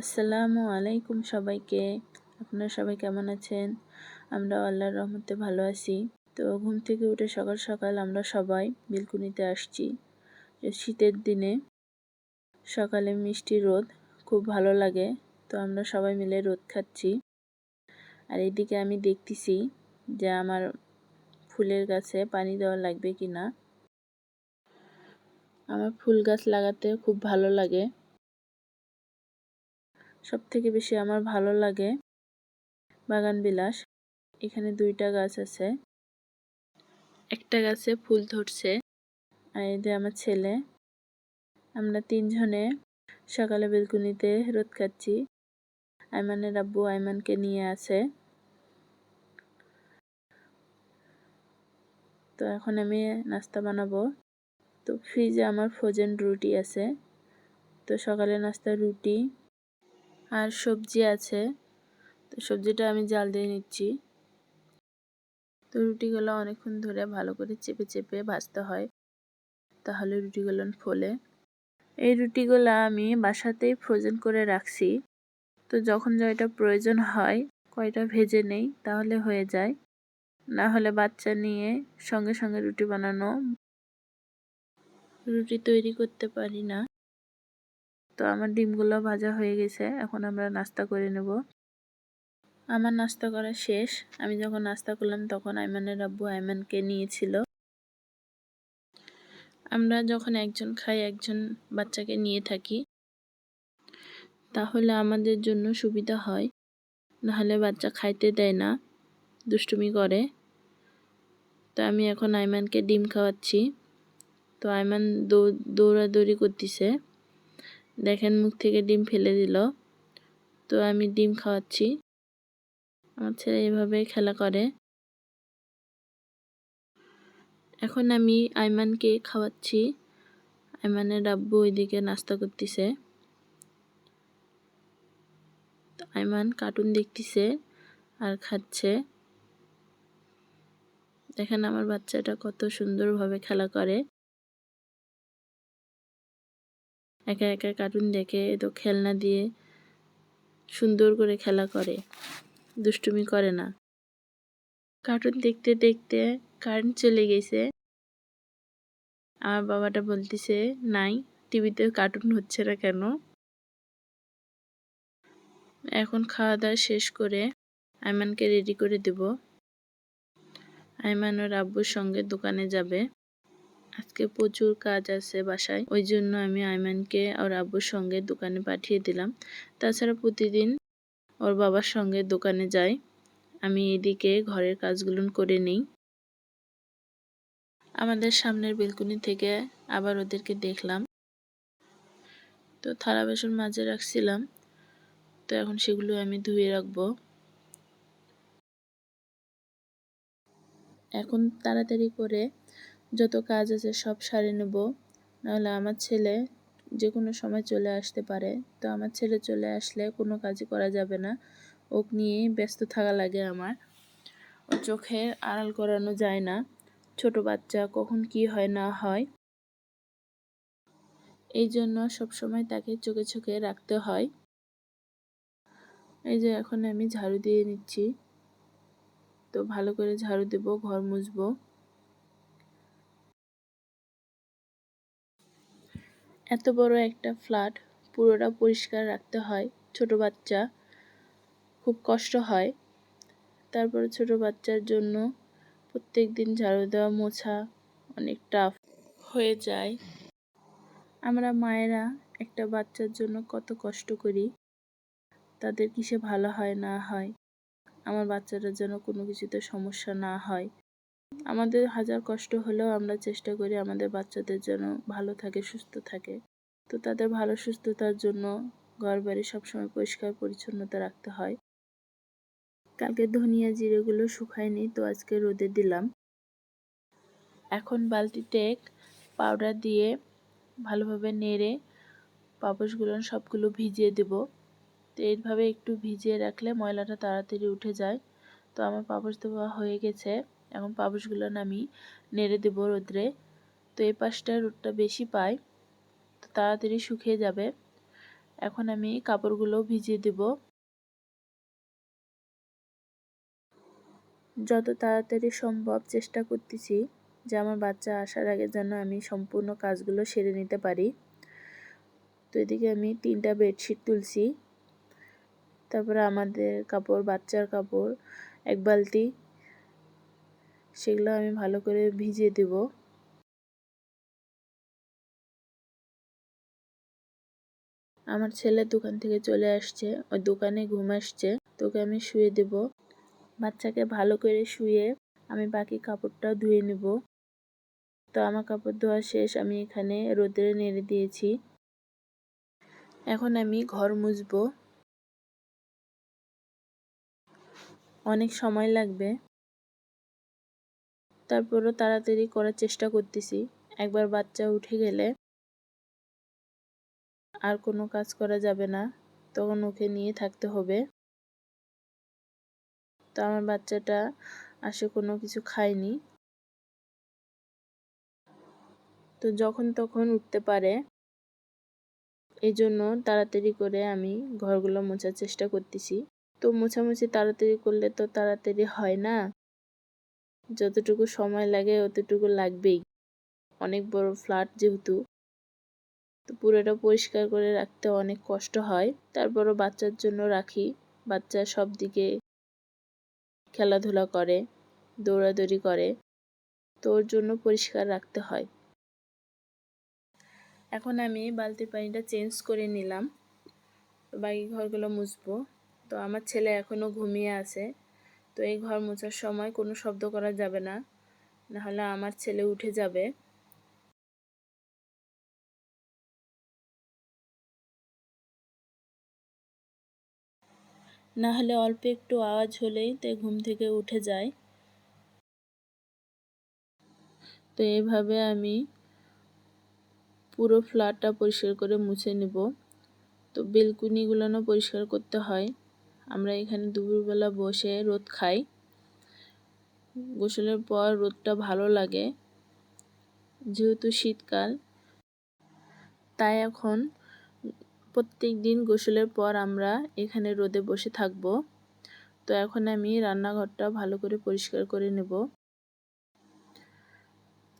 আসসালামু আলাইকুম সবাইকে। আপনারা সবাই কেমন আছেন? আমরা আল্লাহর রহমতে ভালো আছি। তো ঘুম থেকে উঠে সকাল সকাল আমরা সবাই বিলকুনিতে আসছি। শীতের দিনে সকালে মিষ্টি রোদ খুব ভালো লাগে, তো আমরা সবাই মিলে রোদ খাচ্ছি। আর এদিকে আমি দেখতেছি যে আমার ফুলের গাছে পানি দেওয়া লাগবে কি না আমার ফুল গাছ লাগাতে খুব ভালো লাগে। সব থেকে বেশি আমার ভালো লাগে বাগান বিলাস। এখানে দুইটা গাছ আছে। একটা গাছে ফুল ধরছে আর এদের আমার ছেলে। আমরা তিনজনে সকালে বেলকুনিতে রোদ খাচ্ছি আইমানের আব্বু আইমানকে নিয়ে আছে। তো এখন আমি নাস্তা বানাবো। তো ফ্রিজে আমার ফ্রোজেন রুটি আছে। তো সকালে নাস্তা রুটি আর সবজি আছে। তো সবজিটা আমি জাল দিয়ে নিচ্ছি। তো রুটিগুলো অনেকক্ষণ ধরে ভালো করে চেপে চেপে ভাজতে হয়। তাহলে রুটিগুলো ফোলে। এই রুটিগুলো আমি বাসাতেই ফ্রোজেন করে রাখছি। তো যখন যেটা প্রয়োজন হয়, কয়টা ভেজে নেই, তাহলে হয়ে যায়। না হলে বাচ্চা নিয়ে সঙ্গে সঙ্গে রুটি বানানো। রুটি তৈরি করতে পারি না। তো আমার ডিমগুলো ভাজা হয়ে গেছে, এখন আমরা নাস্তা করে নেব। আমার নাস্তা করা শেষ। আমি যখন নাস্তা করলাম তখন আইমানের আব্বু আইমানকে নিয়েছিল। আমরা যখন একজন খাই, একজন বাচ্চাকে নিয়ে থাকি, তাহলে আমাদের জন্য সুবিধা হয়। নাহলে বাচ্চা খাইতে দেয় না, দুষ্টুমি করে। তো আমি এখন আইমানকে ডিম খাওয়াচ্ছি। তো আইমান দৌড়াদৌড়ি করতেছে। দেখেন মুখ থেকে ডিম ফেলে দিল। তো আমি ডিম খাওয়াচ্ছি। আমার ছেলে এভাবে খেলা করে। এখন আমি আইমানকে খাওয়াচ্ছি। আইমানের ডাব্বু ওইদিকে নাস্তা করতেছে। আইমান কার্টুন দেখতেছে আর খাচ্ছে। দেখেন আমার বাচ্চাটা কত সুন্দরভাবে খেলা করে। একা একা কার্টুন দেখে তো খেলনা দিয়ে সুন্দর করে খেলা করে, দুষ্টুমি করে না। কার্টুন দেখতে দেখতে কারেন্ট চলে গেছে। আমার বাবাটা বলতেছে, নাই, টিভিতে কার্টুন হচ্ছে না কেন? এখন খাওয়া দাওয়া শেষ করে আইমানকে রেডি করে দেব। আইমান ওর আব্বুর সঙ্গে দোকানে যাবে। আজকে প্রচুর কাজ আছে বাসায়, ওই জন্য আমি আইমানকে ওর আব্বুর সঙ্গে দোকানে পাঠিয়ে দিলাম। তাছাড়া প্রতিদিন ওর বাবার সঙ্গে দোকানে যাই, আমি এদিকে ঘরের কাজগুলো করে নিই। আমাদের সামনের বেলকুনি থেকে আবার ওদেরকে দেখলাম। তো থালা বাসন মাঝে রাখছিলাম, তো এখন সেগুলো আমি ধুয়ে রাখব। এখন তাড়াতাড়ি করে যত কাজ আছে সব সারে নেব। নাহলে আমার ছেলে যে কোনো সময় চলে আসতে পারে। তো আমার ছেলে চলে আসলে কোনো কাজই করা যাবে না। ওক নিয়ে ব্যস্ত থাকা লাগে আমার। ও চোখের আড়াল করানো যায় না। ছোট বাচ্চা, কখন কি হয় না হয়। এই জন্য সবসময় তাকে চোখে চোখে রাখতে হয়। এই যে এখন আমি ঝাড়ু দিয়ে নিচ্ছি। তো ভালো করে ঝাড়ু দেব, ঘর মুছবো। এত বড় একটা ফ্ল্যাট পুরোটা পরিষ্কার রাখতে হয়। ছোট বাচ্চা, খুব কষ্ট হয়। তারপরে ছোট বাচ্চার জন্য প্রত্যেক দিন ঝাড়ু দেওয়া, মোছা অনেক টাফ হয়ে যায়। আমরা মায়েরা একটা বাচ্চার জন্য কত কষ্ট করি। তাদের কিসে ভালো হয় না হয়? আমার বাচ্চাটার যেন কোনো কিছুতে সমস্যা না হয়। আমাদের হাজার কষ্ট হলেও আমরা চেষ্টা করি আমাদের বাচ্চাদের যেন ভালো থাকে, সুস্থ থাকে। তো তাদের ভালো সুস্থতার জন্য ঘর বাড়ি সবসময় পরিষ্কার, পরিচ্ছন্নতা রাখতে হয়। কালকে ধনিয়া জিরেগুলো শুকায়নি, তো আজকে রোদে দিলাম। এখন বালতিতে পাউডার দিয়ে ভালোভাবে নেড়ে পাপোশগুলো সবগুলো ভিজিয়ে দেব। তো এইভাবে একটু ভিজিয়ে রাখলে ময়লাটা তাড়াতাড়ি উঠে যায়। তো আমার পাপস দেওয়া হয়ে গেছে। এখন পাপোশগুলো আমি নেড়ে দেবো রোদ্রে। তো এই পাশটা রোদটা বেশি পায়, তো তাড়াতাড়ি শুকিয়ে যাবে। এখন আমি কাপড়গুলো ভিজিয়ে দেব। যত তাড়াতাড়ি সম্ভব চেষ্টা করতেছি যে আমার বাচ্চা আসার আগে যেন আমি সম্পূর্ণ কাজগুলো সেরে নিতে পারি। তো এদিকে আমি তিনটা বেডশিট তুলছি। তারপরে আমাদের কাপড়, বাচ্চার কাপড়, এক বালতি সেগুলো আমি ভালো করে ভিজিয়ে দেব। আমার ছেলে দোকান থেকে চলে আসছে ওই দোকানে ঘুম আসছে, তোকে আমি শুয়ে দেব। বাচ্চাকে ভালো করে শুয়ে আমি বাকি কাপড়টা ধুয়ে নেব। তো আমার কাপড় ধোয়া শেষ, আমি এখানে রোদে নেড়ে দিয়েছি। এখন আমি ঘর মুছবো। অনেক সময় লাগবে। তারপরও তাড়াতাড়ি করার চেষ্টা করতেছি। একবার বাচ্চা উঠে গেলে আর কোনো কাজ করা যাবে না, তখন ওকে নিয়ে থাকতে হবে। তো আমার বাচ্চাটা আসে কোনো কিছু খায়নি। তো যখন তখন উঠতে পারে এই জন্য তাড়াতাড়ি করে আমি ঘরগুলো মোছার চেষ্টা করতেছি। তো মোছামুছি তাড়াতাড়ি করলে তো তাড়াতাড়ি হয় না? যতটুকু সময় লাগে অতটুকু লাগবেই। অনেক বড় ফ্ল্যাট যেহেতু, তো পুরোটা পরিষ্কার করে রাখতে অনেক কষ্ট হয়। তারপরও বাচ্চার জন্য রাখি। বাচ্চা সব দিকে খেলাধুলা করে, দৌড়াদৌড়ি করে, তো ওর জন্য পরিষ্কার রাখতে হয়। এখন আমি বালতির পানিটা চেঞ্জ করে নিলাম। বাকি ঘরগুলো মুছবো। তো আমার ছেলে এখনও ঘুমিয়ে আছে। তো এই ঘর মোছার সময় কোনো শব্দ করা যাবে না। নাহলে আমার ছেলে উঠে যাবে। না হলে অল্প একটু আওয়াজ হলেই তে ঘুম থেকে উঠে যায়। তো এইভাবে আমি পুরো ফ্ল্যাটটা পরিষ্কার করে মুছে নেব। তো বেলকুনিগুলোও পরিষ্কার করতে হয়। আমরা এখানে দুপুরবেলা বসে রোদ খাই। গোসলের পর রোদটা ভালো লাগে, যেহেতু শীতকাল। তাই এখন প্রত্যেক দিন গোসলের পর আমরা এখানে রোদে বসে থাকব। তো এখন আমি রান্নাঘরটা ভালো করে পরিষ্কার করে নেব।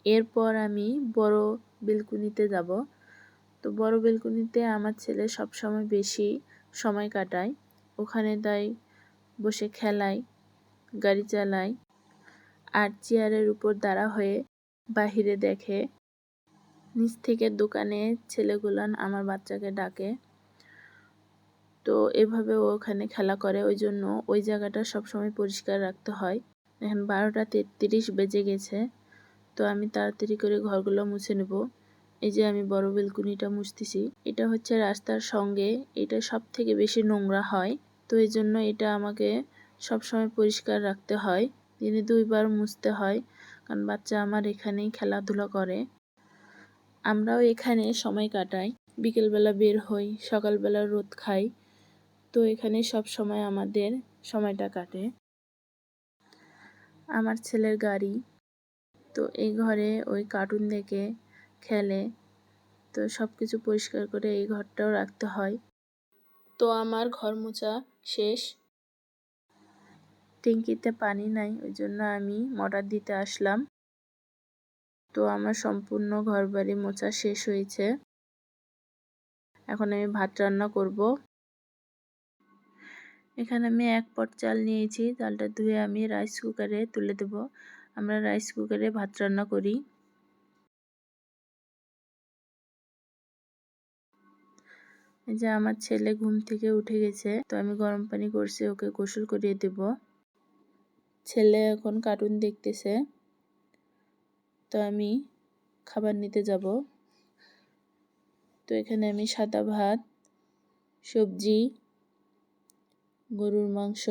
এরপর আমি বড় বেলকুনিতে যাব। তো বড় বেলকুনিতে আমার ছেলে সব সময় বেশি সময় কাটায়। ওখানে তাই বসে খেলায় গাড়ি চালায় আর চেয়ারের উপর দাঁড়া হয়ে বাহিরে দেখে। নিচ থেকে দোকানে ছেলেগুলান আমার বাচ্চাকে ডাকে। তো এভাবে ও ওখানে খেলা করে। ওই জন্য ওই জায়গাটা সবসময় পরিষ্কার রাখতে হয়। এখন বারোটা তেত্রিশ বেজে গেছে। তো আমি তাড়াতাড়ি করে ঘরগুলো মুছে নেব। এই যে আমি বড় বেলকুনিটা মুছতেছি। এটা হচ্ছে রাস্তার সঙ্গে। এটা সব থেকে বেশি নোংরা হয়। তো এই জন্য এটা আমাকে সবসময় পরিষ্কার রাখতে হয়। দিনে দুইবার মুছতে হয়, কারণ বাচ্চা আমার এখানেই খেলাধুলা করে। আমরাও এখানে সময় কাটাই, বিকেলবেলা বের হই, সকালবেলা রোদ খাই, তো এখানে সব সময় আমাদের সময়টা কাটে। আমার ছেলের গাড়ি, তো এই ঘরে ওই কার্টুন দেখে, খেলে, তো সব কিছু পরিষ্কার করে এই ঘরটাও রাখতে হয়। তো আমার ঘর মোছা শেষ। ট্যাঙ্কিতে পানি নাই ওই জন্য আমি মোটর দিতে আসলাম। তো আমার সম্পূর্ণ ঘর বাড়ি মোছা শেষ হয়েছে। এখন আমি ভাত রান্না করব। এখানে আমি এক পট চাল নিয়েছি, চালটা ধুয়ে আমি রাইস কুকারে তুলে দেব। আমরা রাইস কুকারে ভাত রান্না করি। যে আমার ছেলে ঘুম থেকে উঠে গেছে, তো আমি গরম পানি করছি, ওকে গোসল করিয়ে দেব। ছেলে এখন কার্টুন দেখতেছে, তো আমি খাবার নিতে যাব। তো এখানে আমি সাদা ভাত, সবজি, গরুর মাংস।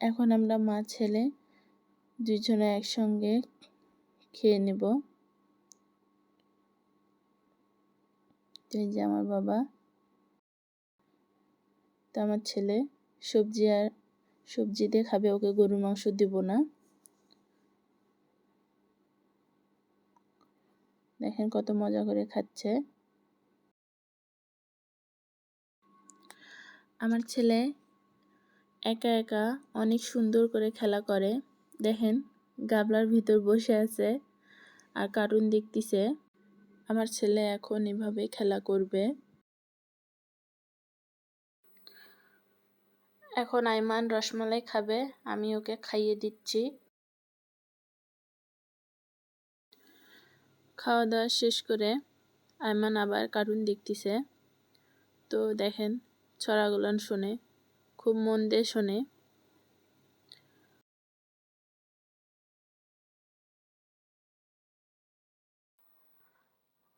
এখন আমরা মা, ছেলে দুজনে একসঙ্গে খেয়ে নেব। এই যে আমার বাবা, তো আমার ছেলে সবজি আর সবজি দিয়ে খাবে, ওকে গরুর মাংস দিব না। দেখেন কত মজা করে খাচ্ছে। আমার ছেলে একা একা অনেক সুন্দর করে খেলা করে। দেখেন গাবলার ভিতর বসে আছে আর কার্টুন দেখতেছে। আমার ছেলে এখন এভাবে খেলা করবে। এখন আইমান রসমালাই খাবে, আমি ওকে খাইয়ে দিচ্ছি। খাওয়া দাওয়া শেষ করে আইমান আবার কার্টুন দেখতেছে। তো দেখেন ছড়াগুলান শোনে, খুব মন দিয়ে শোনে।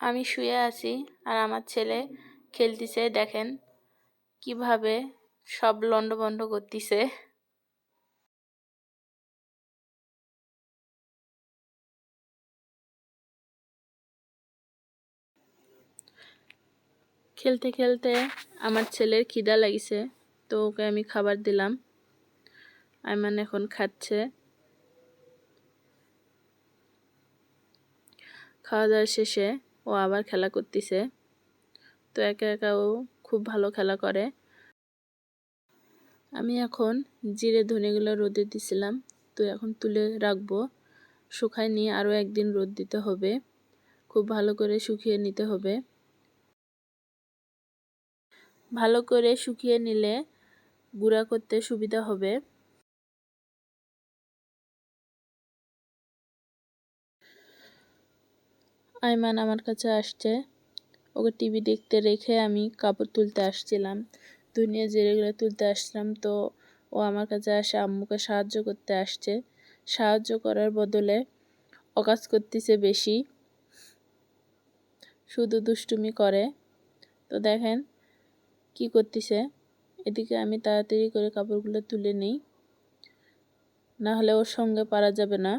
আমি শুয়ে আছি আর আমার ছেলে খেলতেছে, দেখেন কীভাবে সব লন্ডভন্ড করতেছে। খেলতে খেলতে আমার ছেলের খিদা লাগিছে, তো ওকে আমি খাবার দিলাম। আইমান এখন খাচ্ছে। খাওয়া দাওয়া শেষে ও আবার খেলা করতেছে। তো একা একা ও খুব ভালো খেলা করে। আমি এখন জিরে ধনেগুলো রোদে দিছিলাম। তো এখন তুলে রাখব। শুকায় নিয়ে আরও একদিন রোদ দিতে হবে। খুব ভালো করে শুকিয়ে নিতে হবে। ভালো করে শুকিয়ে নিলে গুঁড়া করতে সুবিধা হবে। আইমান আমার কাছে আসছে। ওকে টিভি দেখতে রেখে আমি কাপড় তুলতে আসছিলাম। দুনিয়া জেরেগুলো তুলতে আসলাম তো ও আমার কাছে আসে, আম্মুকে সাহায্য করতে আসছে। সাহায্য করার বদলে অকাজ করতেছে বেশি। শুধু দুষ্টুমি করে। তো দেখেন কি করতেছে। এদিকে আমি তাড়াতাড়ি করে কাপড়গুলো তুলে নিই। না হলে ওর সঙ্গে পারা যাবে না।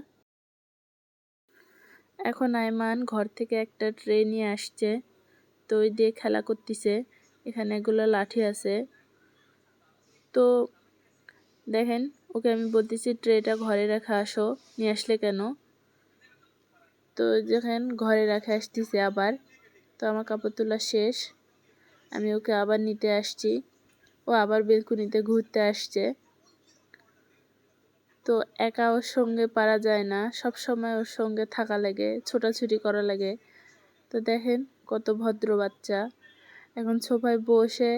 এখন আয়মান ঘর থেকে একটা ট্রে নিয়ে আসছে। তো ওই দিয়ে খেলা করতেছে। এখানে এগুলো লাঠি আছে। তো দেখেন, ওকে আমি বলতেছি, ট্রেটা ঘরে রেখে আসো। নিয়ে আসলে কেন? তো দেখেন, ঘরে রেখে আসতেছে আবার। তো আমার কাপড় তোলা শেষ। আমি ওকে আবার নিতে আসছি। ও আবার বেলকুনিতে ঘুরতে আসছে। তো একা ওর সঙ্গে পারা যায় না। সব সময় ওর সঙ্গে থাকা লাগে, ছোটাছুটি করা লাগে। তো দেখেন কত ভদ্র বাচ্চা। এখন সোফায় বসে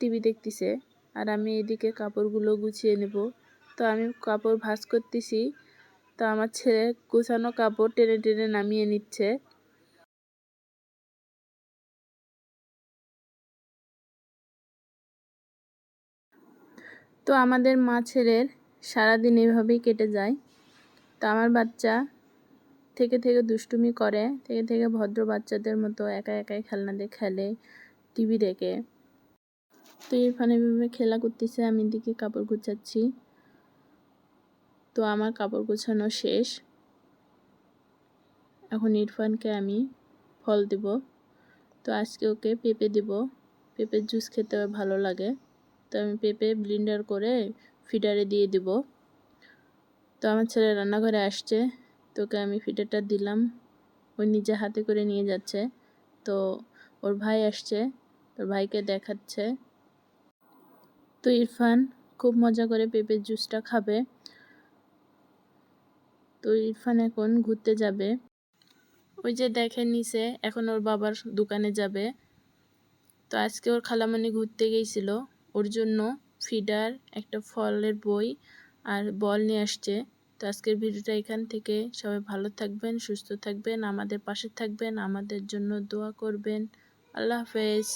টিভি দেখতেছে আর আমি এদিকে কাপড়গুলো গুছিয়ে নেব। তো আমি কাপড় ভাঁজ করতেছি। তো আমার ছেলে গুছানো কাপড় টেনে টেনে নামিয়ে নিচ্ছে। তো আমাদের মা ছেলের সারাদিন এভাবেই কেটে যায়। তো আমার বাচ্চা থেকে থেকে দুষ্টুমি করে, থেকে থেকে ভদ্র বাচ্চাদের মতো একা একাই খেলনা দিয়ে খেলে, টিভি দেখে। তো ইরফান এভাবে খেলা করতেছে, আমি দিকে কাপড় গুছাচ্ছি। তো আমার কাপড় গুছানো শেষ। এখন ইরফানকে আমি ফল দেব। তো আজকে ওকে পেঁপে দেব। পেঁপের জুস খেতে ভালো লাগে। তো আমি পেঁপে ব্লিন্ডার করে ফিডারে দিয়ে দিব। তো আমার ছেলে রান্নাঘরে আসছে। তোকে আমি ফিডারটা দিলাম। ওই নিজে হাতে করে নিয়ে যাচ্ছে। তো ওর ভাই আসছে। তোর ভাইকে দেখাচ্ছে। তো ইরফান খুব মজা করে পেঁপের জুসটা খাবে। তো ইরফান এখন ঘুরতে যাবে। ওই যে দেখে নিছে এখন ওর বাবার দোকানে যাবে। তো আজকে ওর খালামানি ঘুরতে গিয়েছিল ওর জন্য ফিডার, একটা ফলের বই আর বল নিয়ে আসছে। তো আজকের ভিডিওটা এখান থেকে। সবাই ভালো থাকবেন, সুস্থ থাকবেন, আমাদের পাশে থাকবেন, আমাদের জন্য দোয়া করবেন। আল্লাহ হাফেজ।